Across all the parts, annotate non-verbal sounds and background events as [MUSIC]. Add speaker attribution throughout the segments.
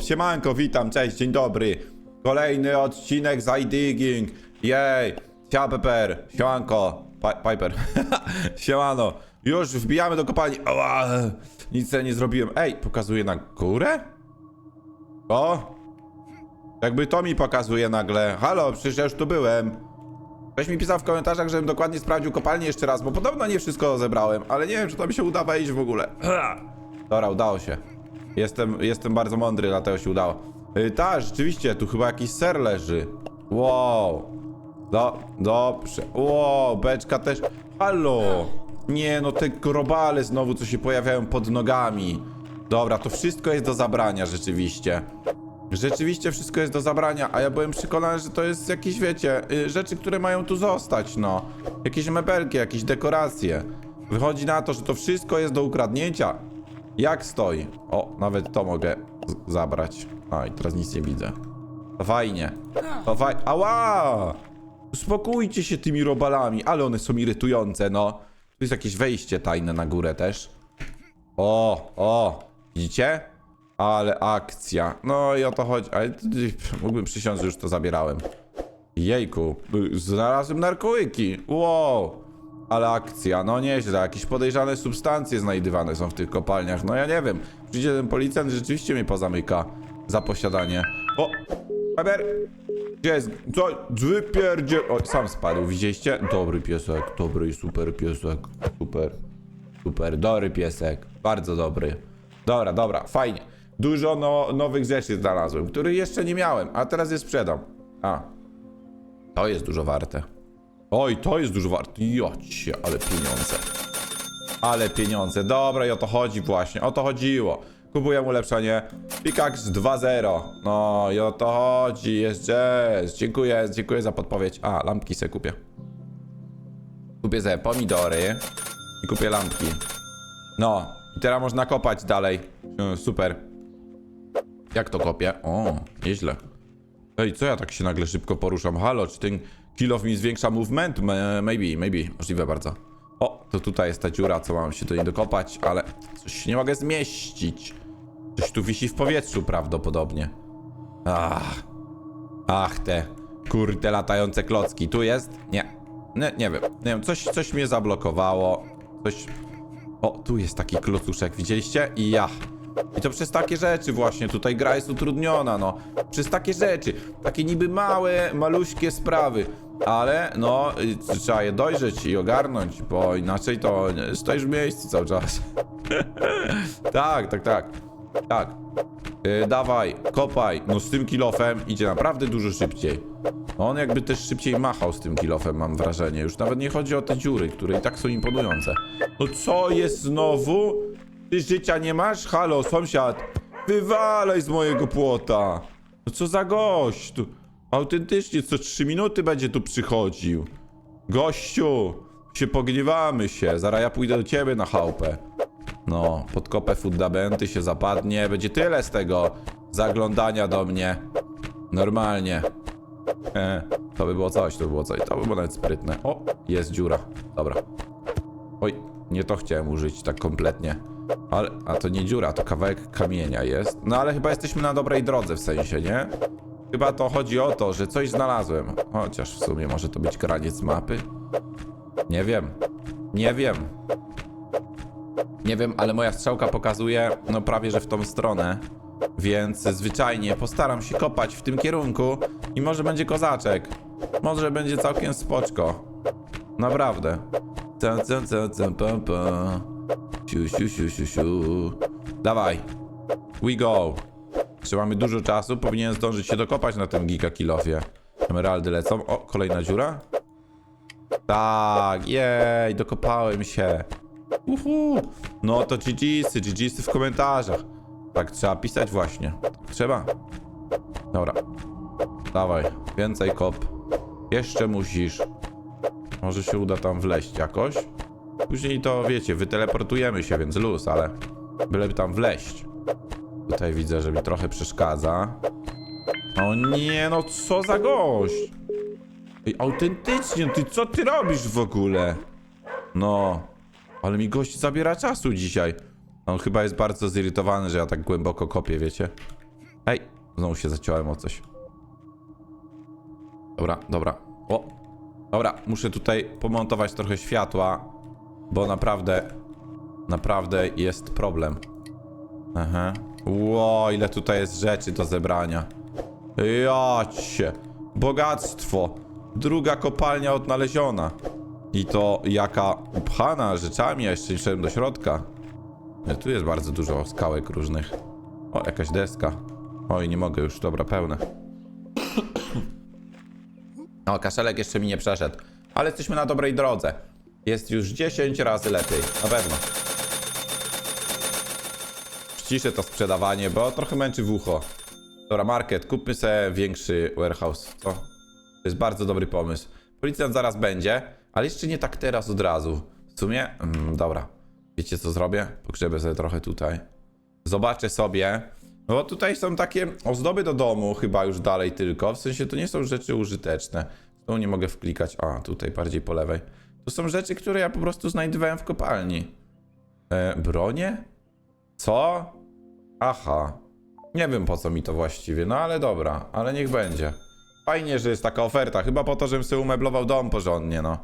Speaker 1: Siemanko, witam, cześć, dzień dobry. Kolejny odcinek z iDigging. Jej, sia Pepper, siemanko, Pi- Piper, [LAUGHS] siemano. Już wbijamy do kopalni. Ała, nic nie zrobiłem. Ej, pokazuje na górę? O, jakby to mi pokazuje nagle. Halo, przecież ja już tu byłem. Ktoś mi pisał w komentarzach, żebym dokładnie sprawdził kopalnię jeszcze raz, bo podobno nie wszystko zebrałem, ale nie wiem, czy to mi się uda wejść w ogóle. [CLEARS THROAT] Dobra, udało się. Jestem, jestem bardzo mądry, dlatego się udało. Yy, tak, rzeczywiście, tu chyba jakiś ser leży. Wow. Do, dobrze. Wow, beczka też. Halo. Nie, no te grobale znowu, co się pojawiają pod nogami. Dobra, to wszystko jest do zabrania rzeczywiście. Rzeczywiście wszystko jest do zabrania, a ja byłem przekonany, że to jest jakieś, wiecie, y, rzeczy, które mają tu zostać, no. Jakieś mebelki, jakieś dekoracje. Wychodzi na to, że to wszystko jest do ukradnięcia. Jak stoi? O, nawet to mogę zabrać. A, i teraz nic nie widzę. To fajnie. To faj... Ała! Uspokójcie się tymi robalami, ale one są irytujące, no. Tu jest jakieś wejście tajne na górę też. O, o, widzicie? Ale akcja. No i o to chodzi. Ale mógłbym przysiąc, że już to zabierałem. Jejku, y, znalazłem narkotyki. Wow. Ale akcja, no nieźle. Jakieś podejrzane substancje znajdywane są w tych kopalniach. No ja nie wiem. Przyjdzie ten policjant, rzeczywiście mnie pozamyka za posiadanie. O! Weber! Gdzie jest? Co? Wypierdzie... O, sam spadł, widzieliście? Dobry piesek, dobry i super piesek. Super. Super, dobry piesek. Bardzo dobry. Dobra, dobra, fajnie. Dużo no, nowych rzeczy znalazłem, których jeszcze nie miałem, a teraz je sprzedam. A. To jest dużo warte. Oj, to jest dużo warte. Jocie, ale pieniądze. Ale pieniądze. Dobra, i o to chodzi właśnie. O to chodziło. Kupuję ulepszenie. Pickaxe 2.0. No i o to chodzi. Jest jazz. Dziękuję, dziękuję za podpowiedź. A, lampki se kupię. Kupię sobie pomidory. I kupię lampki. No, i teraz można kopać dalej. E, Super. Jak to kopię? O, nieźle. Ej, co ja tak się nagle szybko poruszam? Halo, czy ten kill mi zwiększa movement? Ma- Maybe, maybe. Możliwe bardzo. O, to tutaj jest ta dziura, co mam się do niej dokopać, ale coś się nie mogę zmieścić. Coś tu wisi w powietrzu prawdopodobnie. Ach. Ach, te kurde latające klocki. Tu jest? Nie. Nie, nie wiem. Nie wiem, coś, coś mnie zablokowało. Coś... O, tu jest taki klocuszek, widzieliście? I ja. I to przez takie rzeczy właśnie, tutaj gra jest utrudniona, no. Przez takie rzeczy, takie niby małe, maluśkie sprawy. Ale, no, y, trzeba je dojrzeć i ogarnąć, bo inaczej to stoisz w miejscu cały czas. [LAUGHS] tak, tak, tak. Tak. Yy, dawaj, kopaj. No z tym kilofem idzie naprawdę dużo szybciej. On jakby też szybciej machał z tym kilofem, mam wrażenie. Już nawet nie chodzi o te dziury, które i tak są imponujące. No co jest znowu? Ty życia nie masz? Halo, sąsiad. Wywalaj z mojego płota. No co za gość? Tu autentycznie co trzy minuty będzie tu przychodził. Gościu, się pogniewamy się. Zaraz ja pójdę do ciebie na chałupę. No, podkopę fundamenty się zapadnie. Będzie tyle z tego zaglądania do mnie. Normalnie. E, to by było coś, to by było coś. To by było nawet sprytne. O, jest dziura. Dobra. Oj, nie to chciałem użyć tak kompletnie. Ale, a to nie dziura, to kawałek kamienia jest. No ale chyba jesteśmy na dobrej drodze w sensie, nie? Chyba to chodzi o to, że coś znalazłem. Chociaż w sumie może to być graniec mapy. Nie wiem. Nie wiem. Nie wiem, ale moja strzałka pokazuje, no prawie, że w tą stronę. Więc zwyczajnie postaram się kopać w tym kierunku i może będzie kozaczek. Może będzie całkiem spoczko. Naprawdę. Ca, ca, ca, pa, pa. Siu, siu, siu, siu, siu. Dawaj. We go. Jeszcze mamy dużo czasu, powinien zdążyć się dokopać na tym gigakilofie. Emeraldy lecą. O, kolejna dziura. Tak, jej, dokopałem się. Uhu. No to GG'sy, GG'sy w komentarzach. Tak trzeba pisać właśnie. Trzeba. Dobra. Dawaj, więcej kop. Jeszcze musisz. Może się uda tam wleść jakoś. Później to, wiecie, wyteleportujemy się, więc luz, ale byleby tam wleść. Tutaj widzę, że mi trochę przeszkadza. O nie, no co za gość! Ej, autentycznie, ty co ty robisz w ogóle? No, ale mi gość zabiera czasu dzisiaj. On chyba jest bardzo zirytowany, że ja tak głęboko kopię, wiecie? Hej, znowu się zaciąłem o coś. Dobra, dobra. O! Dobra, muszę tutaj pomontować trochę światła, bo naprawdę, naprawdę jest problem. Aha. Ło, ile tutaj jest rzeczy do zebrania. Jacie. Bogactwo. Druga kopalnia odnaleziona. I to jaka upchana rzeczami, a jeszcze nie wszedłem do środka. Tu jest bardzo dużo skałek różnych. O, jakaś deska. Oj, nie mogę już, dobra, pełne. O, kaszelek jeszcze mi nie przeszedł. Ale jesteśmy na dobrej drodze. Jest już 10 razy lepiej, na pewno. Ściszę to sprzedawanie, bo trochę męczy w ucho. Dobra, market, kupmy sobie większy warehouse, co? To jest bardzo dobry pomysł. Policjant zaraz będzie, ale jeszcze nie tak teraz od razu. W sumie, mm, dobra. Wiecie co zrobię? Pogrzebę sobie trochę tutaj. Zobaczę sobie. No bo tutaj są takie ozdoby do domu, chyba już dalej tylko. W sensie to nie są rzeczy użyteczne. Tu nie mogę wklikać. A, tutaj bardziej po lewej. To są rzeczy, które ja po prostu znajdowałem w kopalni. E, bronie? Co? Aha. Nie wiem po co mi to właściwie, no ale dobra, ale niech będzie. Fajnie, że jest taka oferta, chyba po to, żebym sobie umeblował dom porządnie, no.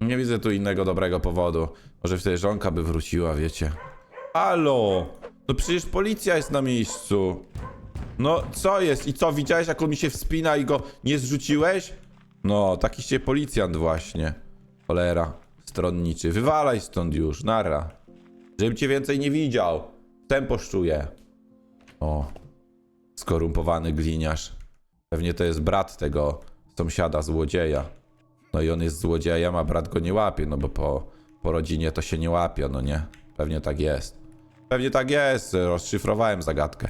Speaker 1: Nie widzę tu innego dobrego powodu. Może wtedy żonka by wróciła, wiecie. Halo! No przecież policja jest na miejscu. No co jest? I co, widziałeś jak on mi się wspina i go nie zrzuciłeś? No, taki się policjant właśnie. Cholera, stronniczy. Wywalaj stąd już, nara. Żebym cię więcej nie widział. Tempo szczuje. O, skorumpowany gliniarz. Pewnie to jest brat tego sąsiada złodzieja. No i on jest złodziejem, a brat go nie łapie, no bo po, po rodzinie to się nie łapie, no nie? Pewnie tak jest. Pewnie tak jest, rozszyfrowałem zagadkę.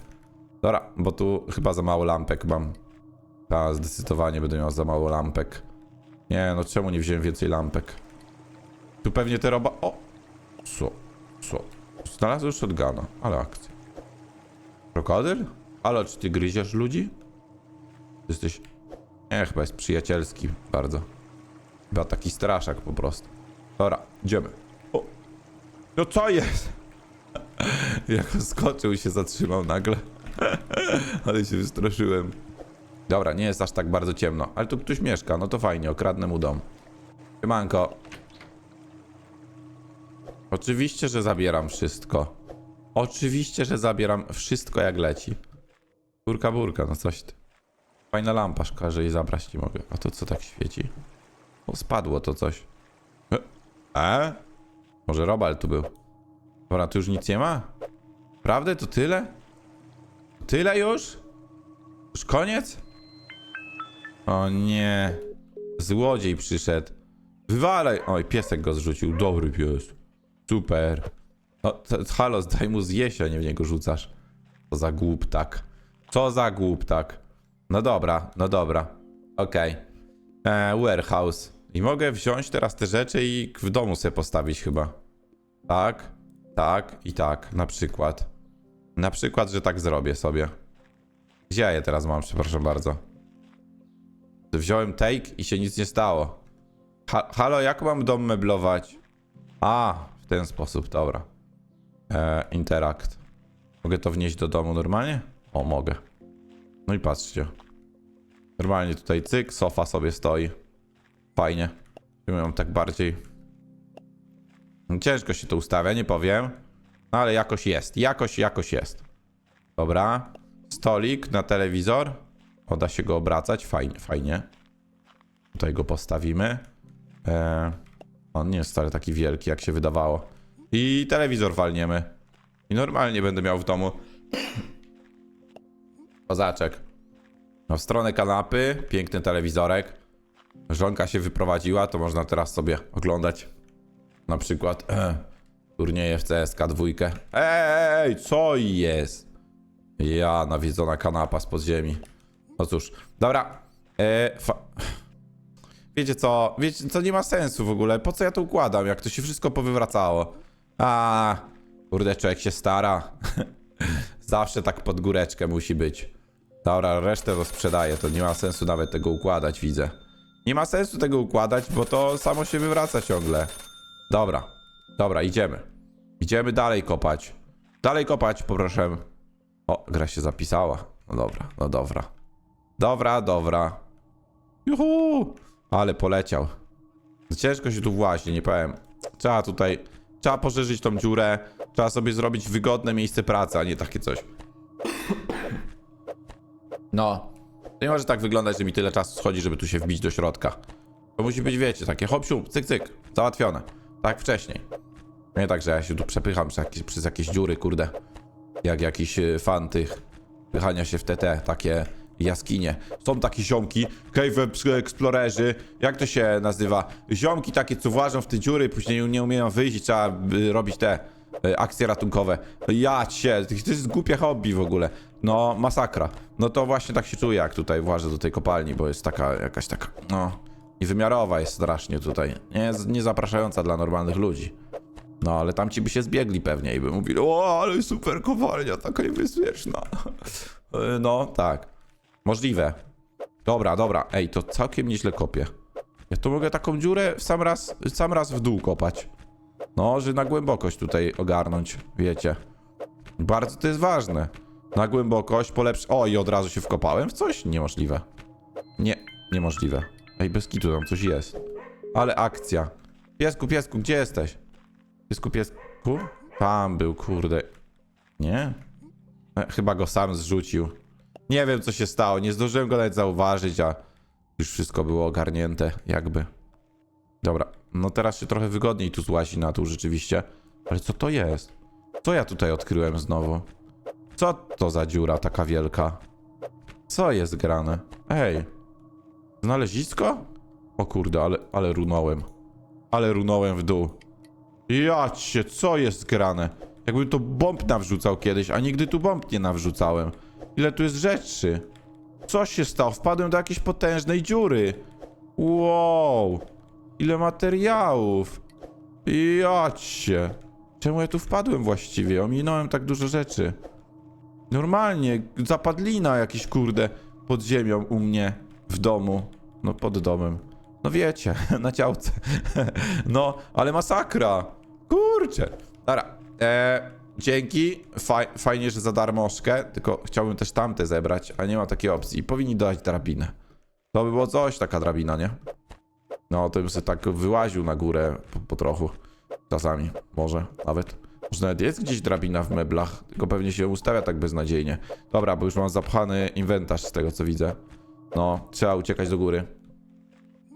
Speaker 1: Dobra, bo tu chyba za mało lampek mam. A, zdecydowanie będę miał za mało lampek. Nie, no czemu nie wziąłem więcej lampek? Tu pewnie te roba... O! Co? Co? Znalazłem shotguna, ale akcja. Krokodyl? Halo, czy ty gryziesz ludzi? Jesteś... Nie, chyba jest przyjacielski bardzo. Chyba taki straszak po prostu. Dobra, idziemy. O! No co jest? [LAUGHS] Jak skoczył się zatrzymał nagle. [LAUGHS] Ale się wystraszyłem. Dobra, nie jest aż tak bardzo ciemno. Ale tu ktoś mieszka, no to fajnie, okradnę mu dom. Siemanko. Oczywiście, że zabieram wszystko. Oczywiście, że zabieram wszystko jak leci. Burka, burka, no coś ty. Fajna lampa, szkoda, że jej zabrać nie mogę. A to co tak świeci? O, spadło to coś. E? e? Może Robal tu był. Dobra, tu już nic nie ma? Prawdę? To tyle? Tyle już? Już koniec? O nie. Złodziej przyszedł. Wywalaj! Oj, piesek go zrzucił. Dobry pies. Super. No, halo, daj mu zjeść, a nie w niego rzucasz. Co za głup tak. Co za głup tak. No dobra, no dobra. Okej. Okay. Warehouse. I mogę wziąć teraz te rzeczy i w domu sobie postawić chyba. Tak, tak i tak, na przykład. Na przykład, że tak zrobię sobie. Gdzie ja je teraz mam, przepraszam bardzo. Wziąłem take i się nic nie stało. Ha halo, jak mam dom meblować? A, w ten sposób, dobra. E, interact. Mogę to wnieść do domu normalnie? O, mogę. No i patrzcie. Normalnie tutaj cyk, sofa sobie stoi. Fajnie. Ją tak bardziej. Ciężko się to ustawia, nie powiem. No ale jakoś jest. Jakoś, jakoś jest. Dobra. Stolik na telewizor. O, da się go obracać. Fajnie, fajnie. Tutaj go postawimy. Eee, on nie jest wcale taki wielki, jak się wydawało. I telewizor walniemy. I normalnie będę miał w domu. [CLEARS THROAT] Kozaczek. No w stronę kanapy, piękny telewizorek. Żonka się wyprowadziła, to można teraz sobie oglądać na przykład e, [CLEARS THROAT] turnieje w CSK dwójkę. Ej, co jest? Ja, nawiedzona kanapa z podziemi. No cóż, dobra. E. Wiecie co? Wiecie, to nie ma sensu w ogóle. Po co ja to układam, jak to się wszystko powywracało? A, kurde, człowiek się stara. [LAUGHS] Zawsze tak pod góreczkę musi być. Dobra, resztę to sprzedaję, to nie ma sensu nawet tego układać, widzę. Nie ma sensu tego układać, bo to samo się wywraca ciągle. Dobra, dobra, idziemy. Idziemy dalej kopać. Dalej kopać, poproszę. O, gra się zapisała. no dobra, no dobra. Dobra, dobra. Juhu! Ale poleciał. Ciężko się tu właśnie, nie powiem. Trzeba tutaj, trzeba poszerzyć tą dziurę, trzeba sobie zrobić wygodne miejsce pracy, a nie takie coś. No, nie może tak wyglądać, że mi tyle czasu schodzi, żeby tu się wbić do środka. To musi być, wiecie, takie hop siup, cyk, cyk, załatwione. Tak wcześniej. Nie tak, że ja się tu przepycham przez jakieś, przez jakieś dziury, kurde. Jak jakiś y, fan tych pychania się w TT, takie jaskinie. Są takie ziomki, Cave Explorerzy, jak to się nazywa? Ziomki takie, co włażą w te dziury, później nie umieją wyjść i trzeba y, robić te y, akcje ratunkowe. Ja cię, to jest głupie hobby w ogóle. No, masakra. No to właśnie tak się czuję, jak tutaj włażę do tej kopalni, bo jest taka, jakaś taka, no, niewymiarowa jest strasznie tutaj. Nie, nie zapraszająca dla normalnych ludzi. No, ale tamci by się zbiegli pewnie i by mówili, o, ale super kopalnia, taka niebezpieczna. E, [LAUGHS] No, tak. Możliwe. Dobra, dobra. Ej, to całkiem nieźle kopię. Ja tu mogę taką dziurę w sam raz, w sam raz w dół kopać. No, że na głębokość tutaj ogarnąć, wiecie. Bardzo to jest ważne. Na głębokość polepsz... O, i od razu się wkopałem w coś? Niemożliwe. Nie, niemożliwe. Ej, bez kitu tam coś jest. Ale akcja. Piesku, piesku, gdzie jesteś? Piesku, piesku? Tam był, kurde. Nie? E, Chyba go sam zrzucił. Nie wiem, co się stało. Nie zdążyłem go nawet zauważyć, a już wszystko było ogarnięte, jakby. Dobra, no teraz się trochę wygodniej tu złazi na dół rzeczywiście. Ale co to jest? Co ja tutaj odkryłem znowu? Co to za dziura taka wielka? Co jest grane? Ej. Znalezisko? O kurde, ale, ale runąłem. Ale runąłem w dół. Ja cię, co jest grane? Jakbym to bomb nawrzucał kiedyś, a nigdy tu bomb nie nawrzucałem. Ile tu jest rzeczy? Co się stało? Wpadłem do jakiejś potężnej dziury. Wow. Ile materiałów. Ja cię. Czemu ja tu wpadłem właściwie? Ominąłem tak dużo rzeczy. Normalnie, zapadlina jakiś kurde pod ziemią u mnie w domu. No pod domem. No wiecie, [LAUGHS] na działce. [LAUGHS] no, ale masakra. Kurczę. Dobra. E, dzięki. Faj, fajnie, że za darmożkę. Tylko chciałbym też tamte zebrać, a nie ma takiej opcji. Powinni dodać drabinę. To by było coś, taka drabina, nie? No, to bym sobie tak wyłaził na górę po, po trochu. Czasami. Może nawet. Może nawet jest gdzieś drabina w meblach, tylko pewnie się ustawia tak beznadziejnie. Dobra, bo już mam zapchany inwentarz z tego, co widzę. No, trzeba uciekać do góry.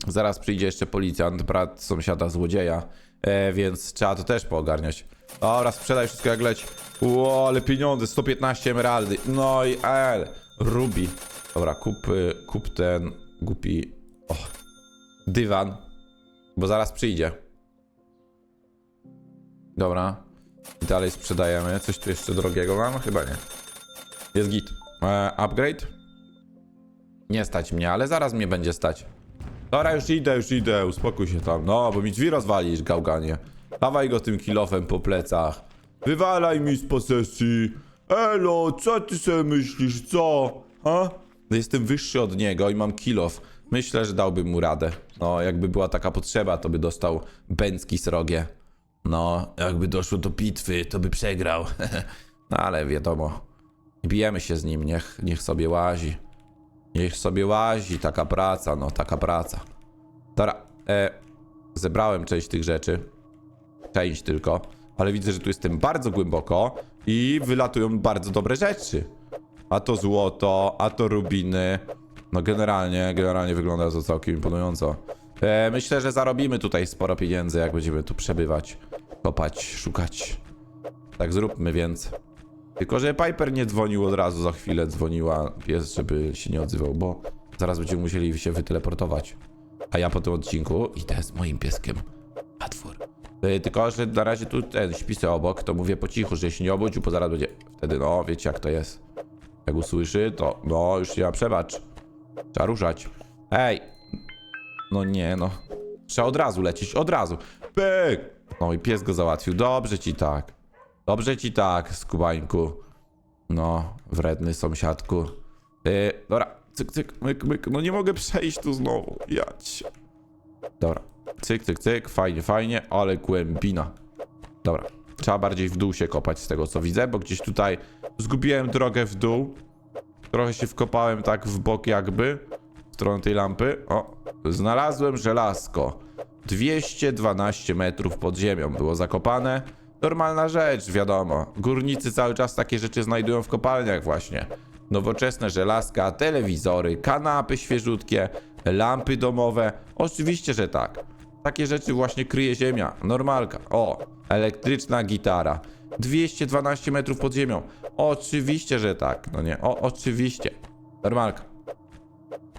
Speaker 1: Zaraz przyjdzie jeszcze policjant, brat sąsiada złodzieja, e, więc trzeba to też poogarniać. Dobra, sprzedaj wszystko jak leci. Ło, ale pieniądze, 115 emeraldy. No i el, ruby. Dobra, kup, y, kup ten głupi, o, dywan, bo zaraz przyjdzie. Dobra, dalej sprzedajemy. Coś tu jeszcze drogiego mam? Chyba nie. Jest git. E, upgrade? Nie stać mnie, ale zaraz mnie będzie stać. Dobra, już idę, już idę, uspokój się tam. No, bo mi drzwi rozwalisz, gałganie. Dawaj go tym kilofem po plecach. Wywalaj mi z posesji. Elo, co ty sobie myślisz, co? Ha? No Jestem wyższy od niego i mam kilof. Myślę, że dałbym mu radę. No, jakby była taka potrzeba, to by dostał bęcki srogie. No, jakby doszło do bitwy, to by przegrał. [LAUGHS] no, ale wiadomo. Bijemy się z nim, niech, niech sobie łazi. Niech sobie łazi, taka praca, no taka praca. Dobra, e, zebrałem część tych rzeczy. Część tylko. Ale widzę, że tu jestem bardzo głęboko i wylatują bardzo dobre rzeczy. A to złoto, a to rubiny. No generalnie, generalnie wygląda to całkiem imponująco. E, myślę, że zarobimy tutaj sporo pieniędzy, jak będziemy tu przebywać, kopać, szukać. Tak zróbmy więc. Tylko, że Piper nie dzwonił od razu, za chwilę dzwoniła pies, żeby się nie odzywał, bo zaraz będziemy musieli się wyteleportować. A ja po tym odcinku idę z moim pieskiem na dwór. Yy, Tylko, że na razie tu ten śpi sobie obok, to mówię po cichu, że się nie obudził, bo zaraz będzie. Wtedy, no, wiecie jak to jest. Jak usłyszy, to no, już nie ma przebacz. Trzeba ruszać. Ej! No nie, no. Trzeba od razu lecieć, od razu. Pyk! No i pies go załatwił. Dobrze ci tak. Dobrze ci tak, skubańku. No, wredny sąsiadku. Yy, dobra, cyk, cyk, myk, myk. No nie mogę przejść tu znowu. Jać. Dobra, cyk, cyk, cyk. Fajnie, fajnie, ale głębina. Dobra, trzeba bardziej w dół się kopać z tego co widzę, bo gdzieś tutaj zgubiłem drogę w dół, trochę się wkopałem tak w bok jakby, w stronę tej lampy. O, znalazłem żelazko. 212 metrów pod ziemią było zakopane. Normalna rzecz, wiadomo. Górnicy cały czas takie rzeczy znajdują w kopalniach właśnie. Nowoczesne żelazka, telewizory, kanapy świeżutkie, lampy domowe. Oczywiście, że tak. Takie rzeczy właśnie kryje ziemia. Normalka. O, elektryczna gitara. 212 metrów pod ziemią. Oczywiście, że tak. No nie, o, oczywiście. Normalka.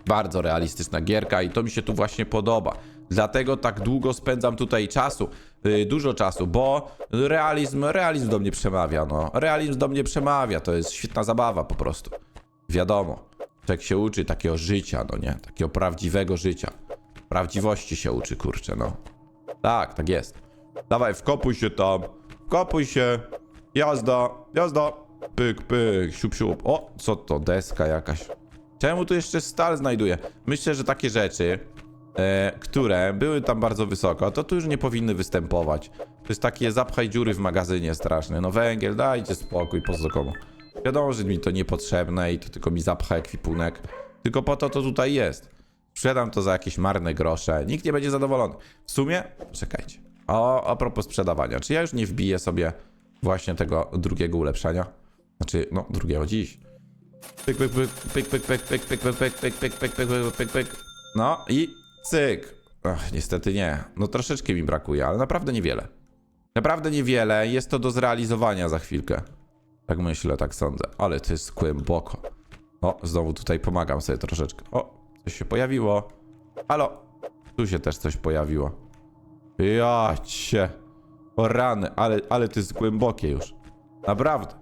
Speaker 1: Bardzo realistyczna gierka i to mi się tu właśnie podoba. Dlatego tak długo spędzam tutaj czasu, yy, dużo czasu, bo realizm, realizm do mnie przemawia, no. Realizm do mnie przemawia, to jest świetna zabawa po prostu. Wiadomo, człowiek się uczy takiego życia, no nie, takiego prawdziwego życia. Prawdziwości się uczy, kurczę, no. Tak, tak jest. Dawaj, wkopuj się tam, wkopuj się. Jazda, jazda. Pyk, pyk, siup, siup. O, co to, deska jakaś. Czemu tu jeszcze stal znajduję? Myślę, że takie rzeczy, e, które były tam bardzo wysoko, to tu już nie powinny występować. To jest takie zapchaj dziury w magazynie straszne. No węgiel, dajcie spokój, po co komu. Wiadomo, że mi to niepotrzebne i to tylko mi zapcha ekwipunek. Tylko po to to tutaj jest. Sprzedam to za jakieś marne grosze. Nikt nie będzie zadowolony. W sumie, czekajcie. O, a propos sprzedawania. Czy ja już nie wbiję sobie właśnie tego drugiego ulepszenia? Znaczy, no, drugiego dziś. Pyk, pyk, pyk, pyk, pyk, pyk, pyk, pyk, pyk, pyk, pyk, pyk, pyk, pyk, pyk, pyk, pyk. No i cyk. Ach, niestety nie. No troszeczkę mi brakuje, ale naprawdę niewiele. Naprawdę niewiele. Jest to do zrealizowania za chwilkę. Tak myślę, tak sądzę. Ale to jest głęboko. O, znowu tutaj pomagam sobie troszeczkę. O, coś się pojawiło. Halo. Tu się też coś pojawiło. Ja cię. O rany, ale, ale to jest głębokie już. Naprawdę.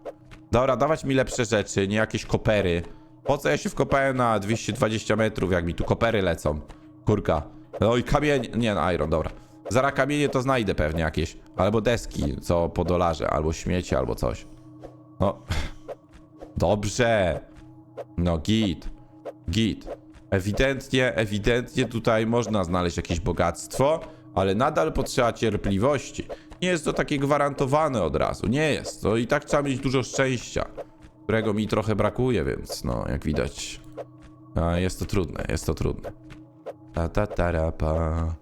Speaker 1: Dobra, dawać mi lepsze rzeczy, nie jakieś kopery. Po co ja się wkopałem na 220 metrów, jak mi tu kopery lecą? Kurka. No i kamień... Nie, no iron, dobra. Zara kamienie to znajdę pewnie jakieś. Albo deski, co po dolarze, albo śmieci, albo coś. No. [SIGHS] Dobrze. No git. Git. Ewidentnie, ewidentnie tutaj można znaleźć jakieś bogactwo, ale nadal potrzeba cierpliwości. Nie jest to takie gwarantowane od razu, nie jest. To i tak trzeba mieć dużo szczęścia, którego mi trochę brakuje, więc no, jak widać, a, jest to trudne, jest to trudne. Ta ta ta pa.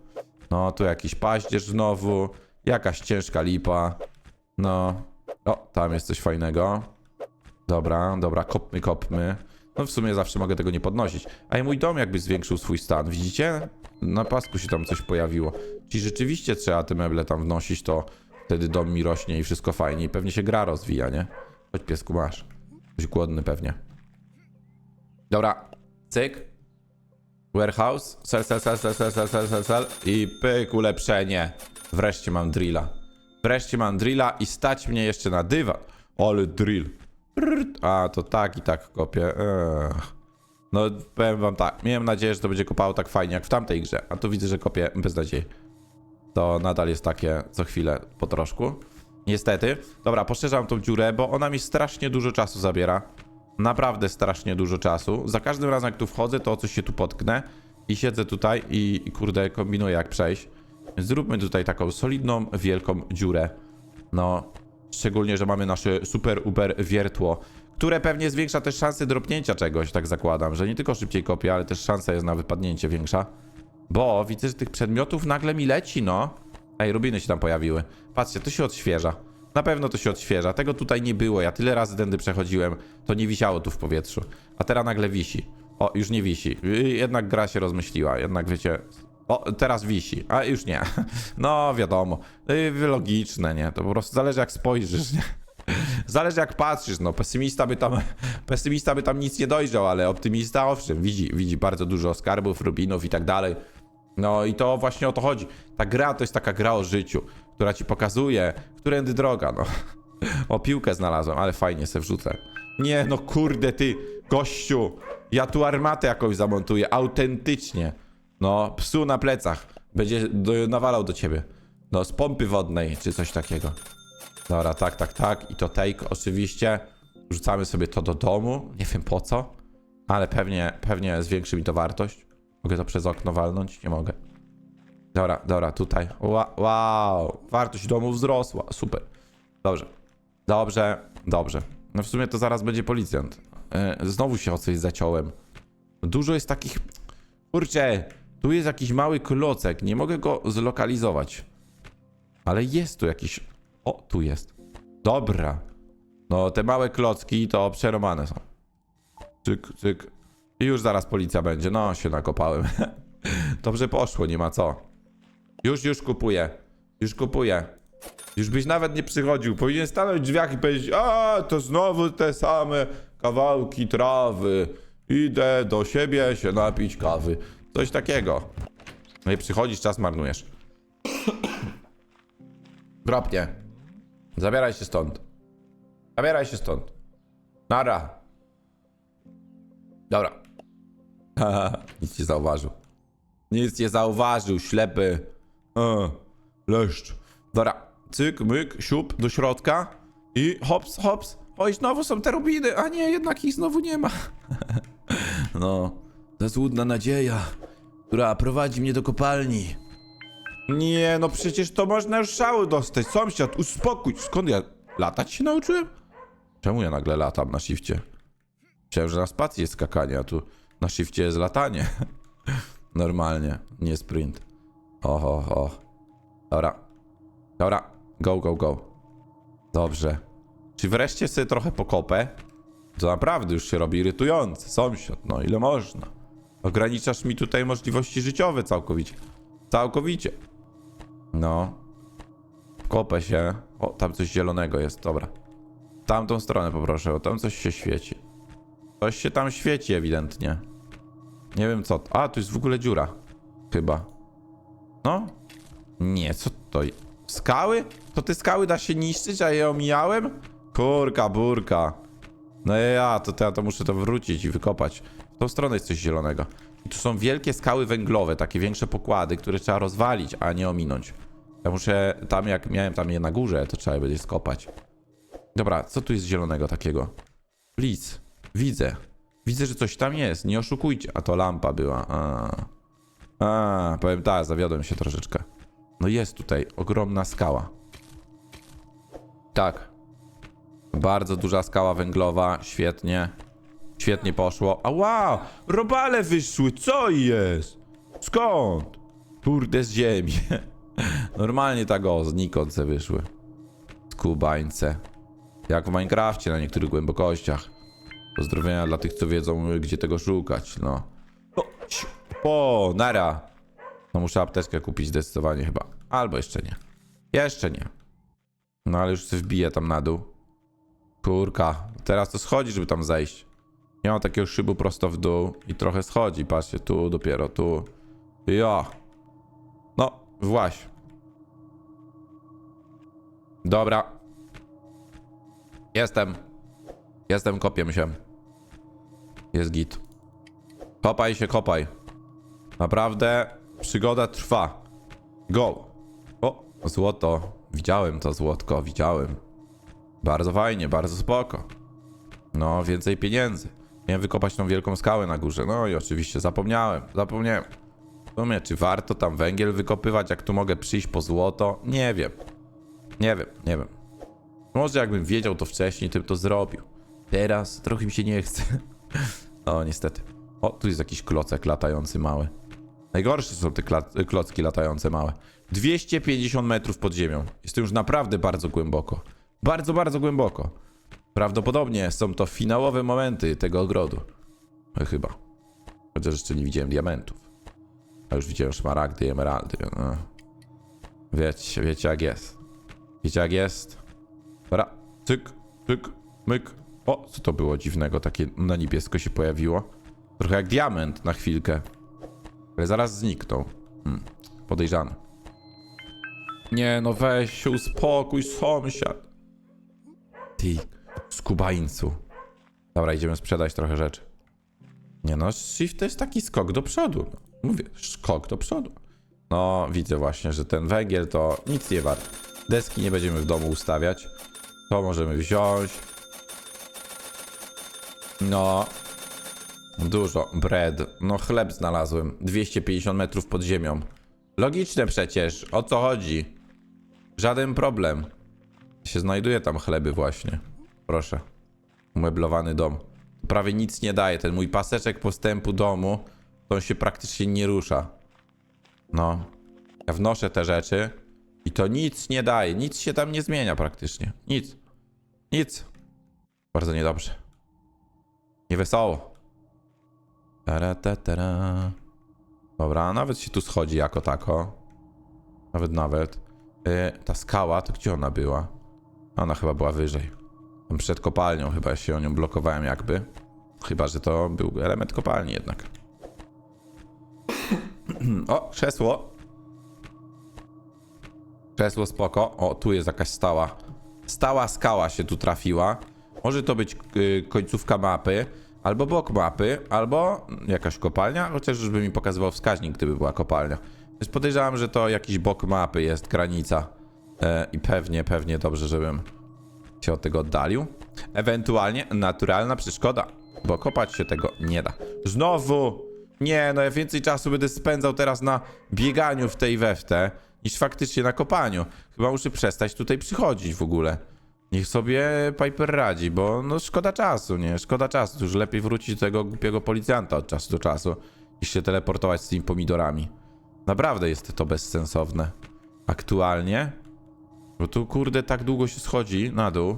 Speaker 1: No, tu jakiś paździerz znowu, jakaś ciężka lipa. No, o, tam jest coś fajnego. Dobra, dobra, kopmy, kopmy. No w sumie zawsze mogę tego nie podnosić. A i mój dom jakby zwiększył swój stan, widzicie? Na pasku się tam coś pojawiło. Czyli rzeczywiście trzeba te meble tam wnosić, to wtedy dom mi rośnie i wszystko fajnie. I pewnie się gra rozwija, nie? Chodź piesku, masz. Jesteś głodny pewnie. Dobra, cyk. Warehouse, sel, sel, sel, sel, sel, sel, sel, sel, sel. I pyk, ulepszenie. Wreszcie mam drilla. Wreszcie mam drilla i stać mnie jeszcze na dywan. Ale drill. A, to tak i tak kopię. No, powiem wam tak. Miałem nadzieję, że to będzie kopało tak fajnie jak w tamtej grze. A tu widzę, że kopię bez nadziei. To nadal jest takie co chwilę po troszku. Niestety. Dobra, poszerzam tą dziurę, bo ona mi strasznie dużo czasu zabiera. Naprawdę strasznie dużo czasu. Za każdym razem, jak tu wchodzę, to o coś się tu potknę. I siedzę tutaj i, i kurde, kombinuję jak przejść. Zróbmy tutaj taką solidną, wielką dziurę. No, szczególnie, że mamy nasze super uber wiertło, które pewnie zwiększa też szanse dropnięcia czegoś, tak zakładam, że nie tylko szybciej kopię, ale też szansa jest na wypadnięcie większa. Bo widzę, że tych przedmiotów nagle mi leci, no. Ej, rubiny się tam pojawiły. Patrzcie, to się odświeża. Na pewno to się odświeża. Tego tutaj nie było. Ja tyle razy tędy przechodziłem. To nie wisiało tu w powietrzu. A teraz nagle wisi. O, już nie wisi. Jednak gra się rozmyśliła. Jednak wiecie. O, teraz wisi. A już nie. [LAUGHS] No, wiadomo. Y, Logiczne, nie? To po prostu zależy jak spojrzysz, nie? [LAUGHS] Zależy jak patrzysz, no pesymista by tam, [LAUGHS] pesymista by tam nic nie dojrzał, ale optymista owszem, widzi, widzi bardzo dużo skarbów, rubinów i tak dalej. No i to właśnie o to chodzi. Ta gra to jest taka gra o życiu, która ci pokazuje, którędy droga, no. O, piłkę znalazłem, ale fajnie se wrzucę. Nie, no kurde ty, gościu, ja tu armatę jakąś zamontuję, autentycznie. No, psu na plecach, będzie do, nawalał do ciebie. No, z pompy wodnej, czy coś takiego. Dobra, tak, tak, tak. I to take oczywiście. Rzucamy sobie to do domu. Nie wiem po co, ale pewnie, pewnie zwiększy mi to wartość. Mogę to przez okno walnąć? Nie mogę. Dobra, dobra, tutaj. Wow, wartość domu wzrosła. Super. Dobrze. Dobrze, dobrze. No w sumie to zaraz będzie policjant. E, znowu się o coś zaciąłem. Dużo jest takich... Kurczę, tu jest jakiś mały klocek, nie mogę go zlokalizować. Ale jest tu jakiś... O, tu jest. Dobra. No, te małe klocki to przeromane są. Cyk, cyk. I już zaraz policja będzie. No, się nakopałem. [LAUGHS] Dobrze poszło, nie ma co. Już, już kupuję. Już kupuję. Już byś nawet nie przychodził. Powinien stanąć w drzwiach i powiedzieć: A, to znowu te same kawałki trawy. Idę do siebie się napić kawy. Coś takiego. No i przychodzisz, czas marnujesz. [COUGHS] Kropnie. Zabieraj się stąd. Zabieraj się stąd. Nara. Dobra. [LAUGHS] Nic nie zauważył. Nic nie zauważył, ślepy. Leszcz. Dobra, cyk, myk, siup do środka i hops, hops. Oj, znowu są te rubiny, a nie, jednak ich znowu nie ma. [LAUGHS] no, ta złudna nadzieja, która prowadzi mnie do kopalni. Nie, no przecież to można już szału dostać. Sąsiad, uspokój. Skąd ja latać się nauczyłem? Czemu ja nagle latam na shifcie? Myślałem, że na spacji jest skakanie, a tu na shifcie jest latanie. [LAUGHS] Normalnie, nie sprint. Oho, ho. Dobra. Dobra, go, go, go. Dobrze. Czy wreszcie sobie trochę pokopę? To naprawdę już się robi irytujące. Sąsiad, no ile można? Ograniczasz mi tutaj możliwości życiowe całkowicie. Całkowicie. No. Kopę się. O, tam coś zielonego jest, dobra. Tamtą stronę poproszę, bo tam coś się świeci. Coś się tam świeci ewidentnie. Nie wiem co. A, tu jest w ogóle dziura. Chyba. No. Nie, co to? Skały? To te skały da się niszczyć, a je omijałem? Kurka, burka. No ja, to, to ja to muszę to wrócić i wykopać. W tą stronę jest coś zielonego. I tu są wielkie skały węglowe, takie większe pokłady, które trzeba rozwalić, a nie ominąć. Ja muszę, tam jak miałem tam je na górze, to trzeba będzie skopać. Dobra, co tu jest zielonego takiego? Please. Widzę. Widzę, że coś tam jest. Nie oszukujcie. A to lampa była. A, A powiem tak, zawiodłem się troszeczkę. No jest tutaj ogromna skała. Tak. Bardzo duża skała węglowa. Świetnie. Świetnie poszło. A wow! Robale wyszły! Co jest? Skąd? Kurde z ziemi. [LAUGHS] Normalnie tak o, znikąd se wyszły. Skubańce. Jak w Minecrafcie na niektórych głębokościach. Pozdrowienia dla tych, co wiedzą, gdzie tego szukać, no. O, ciu, o nara. No muszę apteczkę kupić zdecydowanie chyba. Albo jeszcze nie. Jeszcze nie. No ale już sobie wbiję tam na dół. Kurka. Teraz to schodzi, żeby tam zejść. Nie mam takiego szybu prosto w dół i trochę schodzi. Patrzcie, tu dopiero, tu. Ja. No, właś. Dobra. Jestem. Jestem, kopię się. Jest git. Kopaj się, kopaj. Naprawdę przygoda trwa. Go. O, złoto. Widziałem to złotko, widziałem. Bardzo fajnie, bardzo spoko. No, więcej pieniędzy. Miałem wykopać tą wielką skałę na górze. No i oczywiście zapomniałem, zapomniałem. W sumie, czy warto tam węgiel wykopywać, jak tu mogę przyjść po złoto? Nie wiem. Nie wiem, nie wiem. Może jakbym wiedział to wcześniej, to bym to zrobił. Teraz trochę mi się nie chce. [LAUGHS] O, niestety. O, tu jest jakiś klocek latający mały. Najgorsze są te klocki latające małe. 250 metrów pod ziemią. Jest to już naprawdę bardzo głęboko. Bardzo, bardzo głęboko. Prawdopodobnie są to finałowe momenty tego ogrodu. No, chyba. Chociaż jeszcze nie widziałem diamentów. A już widziałem szmaragdy i emeraldy. No. Wiecie, wiecie jak jest. Wiecie jak jest? Dobra, cyk, cyk, myk. O, co to było dziwnego, takie na niebiesko się pojawiło. Trochę jak diament na chwilkę. Ale zaraz zniknął. Hmm, podejrzany. Nie, no weź się uspokój, sąsiad. Ty, skubańcu. Dobra, idziemy sprzedać trochę rzeczy. Nie no, shift to jest taki skok do przodu. No, mówię, skok do przodu. No, widzę właśnie, że ten węgiel to nic nie wart. Deski nie będziemy w domu ustawiać. To możemy wziąć. No. Dużo. Bread. No chleb znalazłem. 250 metrów pod ziemią. Logiczne przecież. O co chodzi? Żaden problem. Się znajduje tam chleby właśnie. Proszę. Umeblowany dom. prawie nic nie daje. Ten mój paseczek postępu domu, to on się praktycznie nie rusza. No. Ja wnoszę te rzeczy i to nic nie daje. Nic się tam nie zmienia praktycznie. Nic. Nic. Bardzo niedobrze. Niewesoło. Tara, ta, tara. Dobra, nawet się tu schodzi jako tako. Nawet, nawet. Yy, ta skała, to gdzie ona była? Ona chyba była wyżej. Przed kopalnią chyba się o nią blokowałem jakby. Chyba, że to był element kopalni jednak. [CLEARS THROAT] o, krzesło. Krzesło spoko. O, tu jest jakaś stała. Stała skała się tu trafiła. Może to być y, końcówka mapy, albo bok mapy, albo jakaś kopalnia, chociaż już by mi pokazywał wskaźnik, gdyby była kopalnia. Więc podejrzewam, że to jakiś bok mapy jest, granica. E, I pewnie, pewnie dobrze, żebym się od tego oddalił. Ewentualnie naturalna przeszkoda, bo kopać się tego nie da. Znowu! Nie, no ja więcej czasu będę spędzał teraz na bieganiu w tej we w te, niż faktycznie na kopaniu. Chyba muszę przestać tutaj przychodzić w ogóle. Niech sobie Piper radzi, bo no szkoda czasu, nie? Szkoda czasu. Już lepiej wrócić do tego głupiego policjanta od czasu do czasu, niż się teleportować z tymi pomidorami. Naprawdę jest to bezsensowne. Aktualnie bo tu kurde tak długo się schodzi na dół.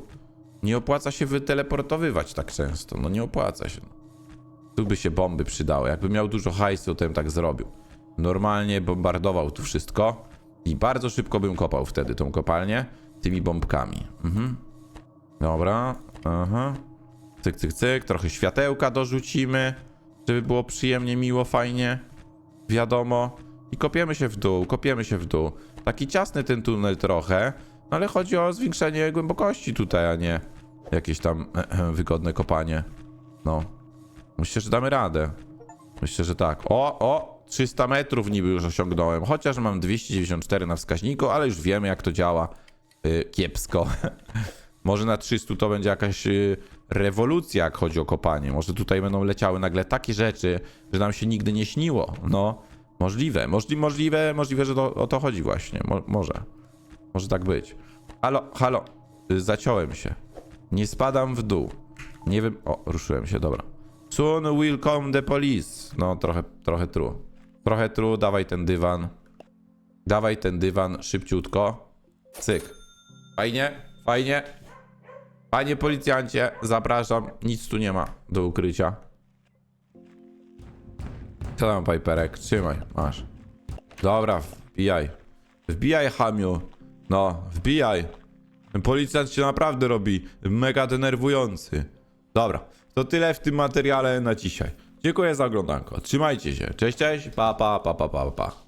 Speaker 1: Nie opłaca się wyteleportowywać tak często. No nie opłaca się. Tu by się bomby przydały. Jakby miał dużo hajsu, to bym tak zrobił. Normalnie bombardował tu wszystko i bardzo szybko bym kopał wtedy tą kopalnię tymi bombkami. Mhm. Dobra. Aha. Cyk, cyk, cyk. Trochę światełka dorzucimy, żeby było przyjemnie, miło, fajnie. Wiadomo. I kopiemy się w dół, kopiemy się w dół. Taki ciasny ten tunel trochę, ale chodzi o zwiększenie głębokości tutaj, a nie jakieś tam [CLEARS THROAT] wygodne kopanie. No. Myślę, że damy radę. Myślę, że tak. O, o! 300 metrów niby już osiągnąłem, chociaż mam 294 na wskaźniku, ale już wiemy jak to działa. Yy, kiepsko. [LAUGHS] Może na 300 to będzie jakaś yy, rewolucja, jak chodzi o kopanie. Może tutaj będą leciały nagle takie rzeczy, że nam się nigdy nie śniło. No, możliwe. Możli, możliwe, możliwe, że to, o to chodzi właśnie. Mo, może. Może tak być. Halo, halo. Y, Zaciąłem się. Nie spadam w dół. Nie wiem. O, ruszyłem się, dobra. Soon will come the police. No, trochę, trochę true. Trochę true, dawaj ten dywan. Dawaj ten dywan szybciutko. Cyk. Fajnie, fajnie. Panie policjancie, zapraszam. Nic tu nie ma do ukrycia. Co tam, Piperek? Trzymaj, masz. Dobra, wbijaj. Wbijaj, Hamiu. No, wbijaj. Policjant się naprawdę robi mega denerwujący. Dobra, to tyle w tym materiale na dzisiaj. Dziękuję za oglądanko. Trzymajcie się. Cześć, cześć. Pa, pa, pa, pa, pa, pa.